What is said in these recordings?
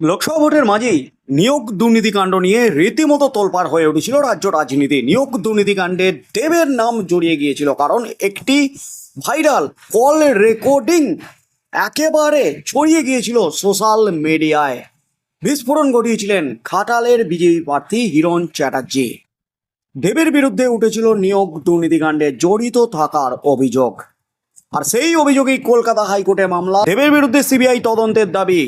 লোকসভা ভোটের মাঝেই নিয়োগ দুর্নীতিকাণ্ড নিয়ে রীতিমতো তোলপাড় হয়ে উঠেছিল রাজ্য রাজনীতি। নিয়োগ দুর্নীতিকাণ্ডে দেবের নাম জড়িয়ে গিয়েছিল কারণ একটি ভাইরাল কল রেকর্ডিং একেবারে ছড়িয়ে গিয়েছিল সোশ্যাল মিডিয়ায়। বিস্ফোরণ ঘটিয়েছিলেন খাটালের বিজেপি প্রার্থী হিরণ চ্যাটার্জি। দেবের বিরুদ্ধে উঠেছিল নিয়োগ দুর্নীতিকাণ্ডে জড়িত থাকার অভিযোগ। আর সেই অভিযোগেই কলকাতা হাইকোর্টে মামলা। দেবের বিরুদ্ধে সিবিআই তদন্তের দাবি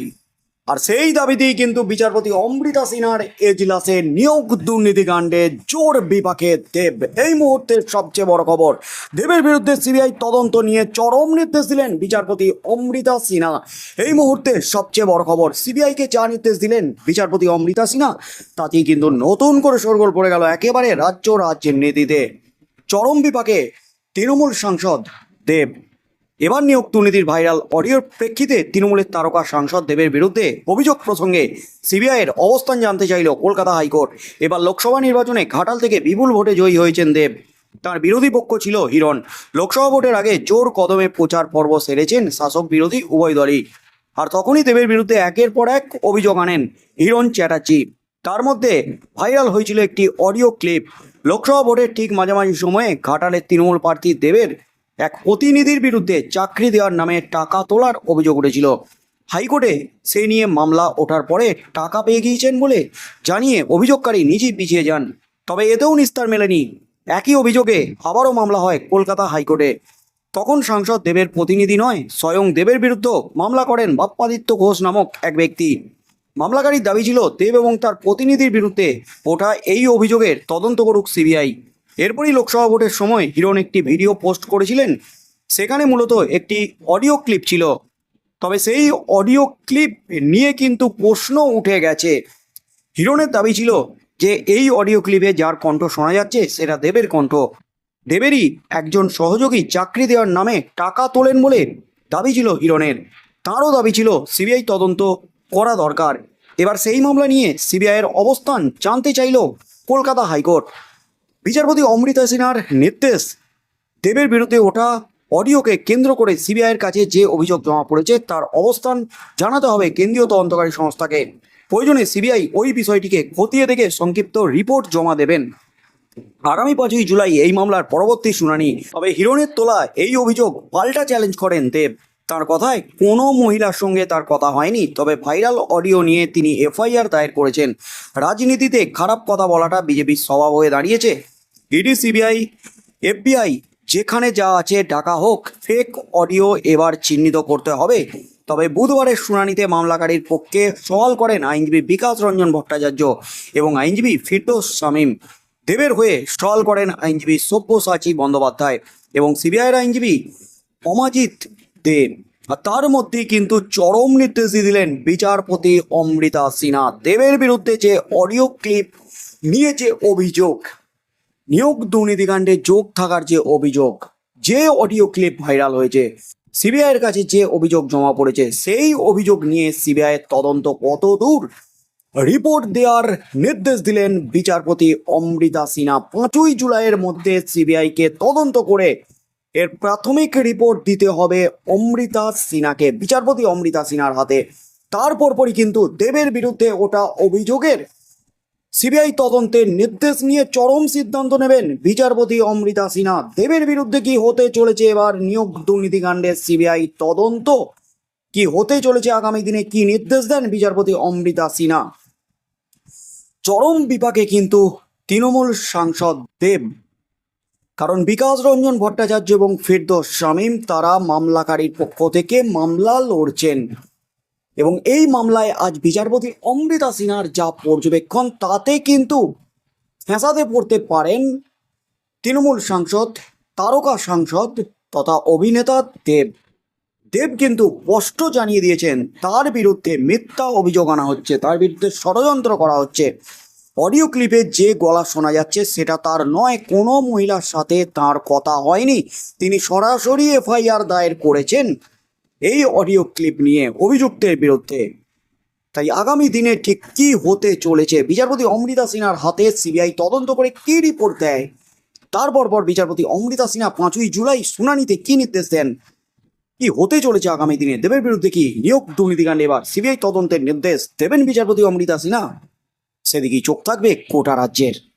আর সেই দাবিতেই কিন্তু বিচারপতি অমৃতা সিনহার এজলাসে নিয়োগ দুর্নীতিকাণ্ডে জোর বিপাকে দেব। এই মুহূর্তের সবচেয়ে বড় খবর, দেবের বিরুদ্ধে সিবিআই তদন্ত নিয়ে চরম নির্দেশ দিলেন বিচারপতি অমৃতা সিনহা। এই মুহূর্তে সবচেয়ে বড় খবর সিবিআইকে যা নির্দেশ দিলেন বিচারপতি অমৃতা সিনহা, তাতেই কিন্তু নতুন করে সরগোল পড়ে গেল একেবারে রাজ্য রাজ্যের রাজনীতিতে। চরম বিপাকে তৃণমূল সাংসদ দেব। এবার নিয়োগ দুর্নীতির ভাইরাল অডিওর প্রেক্ষিতে তৃণমূলের তারকা সাংসদ দেবের বিরুদ্ধে অভিযোগ প্রসঙ্গে সিবিআইয়ের অবস্থান জানতে চাইল কলকাতা হাইকোর্ট। এবার লোকসভা নির্বাচনে ঘাটাল থেকে বিপুল ভোটে জয়ী হয়েছেন দেব। তার বিরোধী পক্ষ ছিল হিরণ। লোকসভা ভোটের আগে জোর কদমে প্রচার পর্ব সেরেছেন শাসক বিরোধী উভয় দলই। আর তখনই দেবের বিরুদ্ধে একের পর এক অভিযোগ আনেন হিরণ চ্যাটার্জি। তার মধ্যে ভাইরাল হয়েছিল একটি অডিও ক্লিপ। লোকসভা ভোটের ঠিক মাঝামাঝি সময়ে ঘাটালের তৃণমূল প্রার্থী দেবের এক প্রতিনিধির বিরুদ্ধে চাকরি দেওয়ার নামে টাকা তোলার অভিযোগ উঠেছিল। হাইকোর্টে সেই নিয়ে মামলা ওঠার পরে টাকা পেয়ে গিয়েছেন বলে জানিয়ে অভিযোগকারী নিজেই পিছিয়ে যান। তবে এতেও নিস্তার মেলেনি। একই অভিযোগে আবারও মামলা হয় কলকাতা হাইকোর্টে। তখন সাংসদ দেবের প্রতিনিধি নয়, স্বয়ং দেবের বিরুদ্ধে মামলা করেন বাপ্পাদিত্য ঘোষ নামক এক ব্যক্তি। মামলাকারীর দাবি ছিল, দেব এবং তার প্রতিনিধির বিরুদ্ধে ওঠা এই অভিযোগের তদন্ত করুক সিবিআই। এরপরই লোকসভা ভোটের সময় হিরণ একটি ভিডিও পোস্ট করেছিলেন। সেখানে মূলত একটি অডিও ক্লিপ ছিল। তবে সেই অডিও ক্লিপ নিয়ে কিন্তু প্রশ্ন উঠে গেছে। হিরণের দাবি ছিল যে এই অডিও ক্লিপে যার কণ্ঠ শোনা যাচ্ছে সেটা দেবের কণ্ঠ। দেবেরই একজন সহযোগী চাকরি দেওয়ার নামে টাকা তোলেন বলে দাবি ছিল হিরণের। তাঁরও দাবি ছিল, সিবিআই তদন্ত করা দরকার। এবার সেই মামলা নিয়ে সিবিআইয়ের অবস্থান জানতে চাইল কলকাতা হাইকোর্ট। বিচারপতি অমৃতা সিনহার নির্দেশ। দেবের বিরুদ্ধে ওঠা অডিওকে কেন্দ্র করে সিবিআইয়ের কাছে যে অভিযোগ জমা পড়েছে, তার অবস্থান জানাতে হবে কেন্দ্রীয় তদন্তকারী সংস্থাকে। প্রয়োজনে সিবিআই ওই বিষয়টিকে খতিয়ে দেখে সংক্ষিপ্ত রিপোর্ট জমা দেবেন। আগামী পাঁচই জুলাই এই মামলার পরবর্তী শুনানি। তবে হিরণের তোলা এই অভিযোগ পাল্টা চ্যালেঞ্জ করেন দেব। তার কথায় কোনো মহিলার সঙ্গে তার কথা হয়নি, তবে ভাইরাল অডিও নিয়ে তিনি এফআইআর দায়ের করেছেন। রাজনীতিতে খারাপ কথা বলাটা বিজেপির স্বভাব হয়ে দাঁড়িয়েছে। ইডি, সিবিআই, এফবিআই, যেখানে যা আছে ডাকা হোক ফেক অডিও এবার চিহ্নিত করতে হবে। তবে বুধবারের শুনানিতে মামলাকারীর পক্ষে সওয়াল করেন আইনজীবী বিকাশ রঞ্জন ভট্টাচার্য এবং আইনজীবী ফিরদোস শামীম। দেবের হয়ে সওয়াল করেন আইনজীবী সব্যসাচী বন্দ্যোপাধ্যায় এবং সিবিআইয়ের আইনজীবী অমাজিৎ দেব। আর তার মধ্যেই কিন্তু চরম নির্দেশ দিলেন বিচারপতি অমৃতা সিনহা। দেবের বিরুদ্ধে যে অডিও ক্লিপ নিয়ে যে অভিযোগ নিয়োগ দুর্নীতিকাণ্ডে যোগ থাকার যে অভিযোগ, যে অডিও ক্লিপ ভাইরাল হয়েছে, সিবিআইয়ের কাছে যে অভিযোগ জমা পড়েছে, সেই অভিযোগ নিয়ে সিবিআইয়ের তদন্ত কত দূর? রিপোর্ট দেওয়ার নির্দেশ দিলেন বিচারপতি অমৃতা সিনহা। পাঁচই জুলাইয়ের মধ্যে সিবিআইকে তদন্ত করে এর প্রাথমিক রিপোর্ট দিতে হবে অমৃতা সিনহাকে। বিচারপতি অমৃতা সিনহার হাতে। তারপর পরই কিন্তু দেবের বিরুদ্ধে ওটা অভিযোগের সিবিআই তদন্তের নির্দেশ নিয়ে চরম সিদ্ধান্ত নেবেন বিচারপতি অমৃতা সিনহা। দেবের বিরুদ্ধে কি হতে চলেছে এবার? নিয়োগ দুর্নীতিকাণ্ডের সিবিআই তদন্ত। কি হতে চলেছে আগামী দিনে? কি নির্দেশ দেন বিচারপতি অমৃতা সিনহা? চরম বিপাকে কিন্তু তৃণমূল সাংসদ দেব। কারণ বিকাশ রঞ্জন ভট্টাচার্য এবং ফিরদোস শামীম, তারা মামলাকারীর পক্ষ থেকে মামলা লড়ছেন। এবং এই মামলায় আজ বিচারপতি অমৃতা সিনহার যা পর্যবেক্ষণ, তাতে কিন্তু ফেঁসাতে পড়তে পারেন তৃণমূল সাংসদ, তারকা সাংসদ তথা অভিনেতা দেব। দেব কিন্তু স্পষ্ট জানিয়ে দিয়েছেন, তার বিরুদ্ধে মিথ্যা অভিযোগ আনা হচ্ছে, তার বিরুদ্ধে ষড়যন্ত্র করা হচ্ছে। অডিও ক্লিপে যে গলা শোনা যাচ্ছে, সেটা তার নয়, কোনো মহিলার সাথে তার কথা হয়নি। তিনি সরাসরি এফআইআর দায়ের করেছেন। এই অডিও ক্লিপ নিয়ে অভিযুক্তের বিরুদ্ধে। তাই আগামী দিনে ঠিক কি হতে চলেছে? বিচারপতি অমৃতা সিনহার হাতে সিবিআই তদন্ত করে কি রিপোর্ট দেয়? তারপর পর বিচারপতি অমৃতা সিনহা পাঁচই জুলাই শুনানিতে কি নির্দেশ দেন? কি হতে চলেছে আগামী দিনে? দেবের বিরুদ্ধে কি নিয়োগ দুর্নীতিকাণ্ডে এবার সিবিআই তদন্তের নির্দেশ দেবেন বিচারপতি অমৃতা সিনহা? সেদিকেই চোখ থাকবে কোটা রাজ্যের।